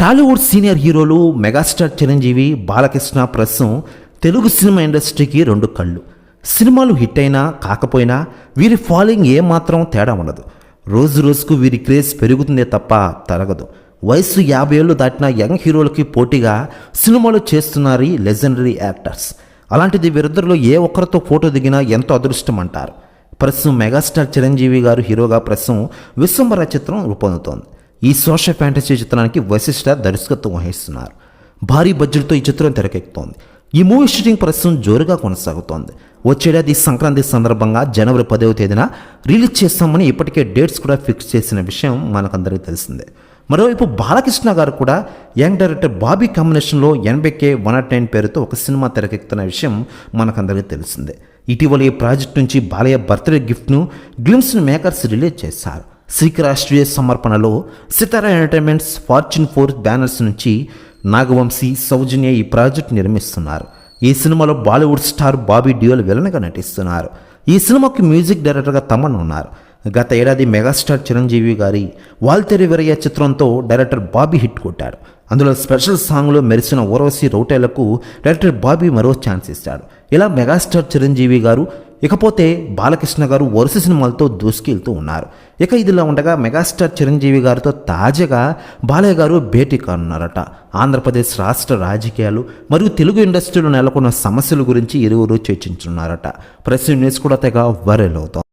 Tollywood senior హీరోలు megastar Chiranjeevi Balakrishna ప్రస్తుతం Telugu cinema ఇండస్ట్రీకి రెండు కళ్ళు. సినిమాలు హిట్ అయినా కాకపోయినా వీరి ఫాలోయింగ్ ఏమాత్రం తేడా ఉండదు. రోజు రోజుకు వీరి క్రేజ్ పెరుగుతుందే తప్ప తరగదు. వయసు యాభై ఏళ్ళు దాటిన యంగ్ హీరోలకి పోటీగా సినిమాలు చేస్తున్నారు లెజెండరీ యాక్టర్స్. అలాంటిది వీరిద్దరిలో ఏ ఒక్కరితో ఫోటో దిగినా ఎంతో అదృష్టం అంటారు. ప్రస్తుతం మెగాస్టార్ చిరంజీవి గారు హీరోగా ప్రస్తుతం విశ్వంబర చిత్రం రూపొందుతోంది. ఈ సోషల్ ఫ్యాంటసీ చిత్రానికి వశిష్ఠ దర్శకత్వం వహిస్తున్నారు. భారీ బడ్జెట్తో ఈ చిత్రం తెరకెక్కుతోంది. ఈ మూవీ షూటింగ్ ప్రస్తుతం జోరుగా కొనసాగుతోంది. వచ్చేడాది సంక్రాంతి సందర్భంగా జనవరి పదవ తేదీన రిలీజ్ చేస్తామని ఇప్పటికే డేట్స్ కూడా ఫిక్స్ చేసిన విషయం మనకందరికీ తెలిసిందే. మరోవైపు బాలకృష్ణ గారు కూడా యంగ్ డైరెక్టర్ బాబీ కాంబినేషన్లో ఎన్బెకే వన్ నాట్ నైన్ పేరుతో ఒక సినిమా తెరకెక్కుతున్న విషయం మనకందరికీ తెలిసిందే. ఇటీవల ఈ ప్రాజెక్ట్ నుంచి బాలయ్య బర్త్డే గిఫ్ట్ను గ్లిమ్స్ను మేకర్స్ రిలీజ్ చేశారు. శ్రీకి రాష్ట్రీయ సమర్పణలో Sithara entertainments fortune four banners నుంచి నాగవంశీ సౌజన్య ఈ ప్రాజెక్ట్ నిర్మిస్తున్నారు. ఈ సినిమాలో బాలీవుడ్ స్టార్ బాబీ డియోల్ విలన్గా నటిస్తున్నారు. ఈ సినిమాకి మ్యూజిక్ డైరెక్టర్గా తమన్ ఉన్నారు గత ఏడాది మెగాస్టార్ చిరంజీవి గారి వాల్తెరి వీరయ్య చిత్రంతో డైరెక్టర్ బాబీ హిట్ కొట్టాడు. అందులో స్పెషల్ సాంగ్లో మెరిసిన ఓరవసి రౌటేలకు డైరెక్టర్ బాబీ మరో ఛాన్స్ ఇస్తాడు. ఇలా మెగాస్టార్ చిరంజీవి గారు ఇకపోతే బాలకృష్ణ గారు వరుస సినిమాలతో దూసుకెళ్తూ ఉన్నారు. ఇక ఇదిలా ఉండగా మెగాస్టార్ చిరంజీవి గారితో తాజాగా బాలయ్య గారు భేటీ కానున్నారట. ఆంధ్రప్రదేశ్ రాష్ట్ర రాజకీయాలు మరియు తెలుగు ఇండస్ట్రీలో నెలకొన్న సమస్యల గురించి ఇరువురు చర్చించున్నారట. ప్రెస్ న్యూస్ కూడా తెగ వైరల్ అవుతాం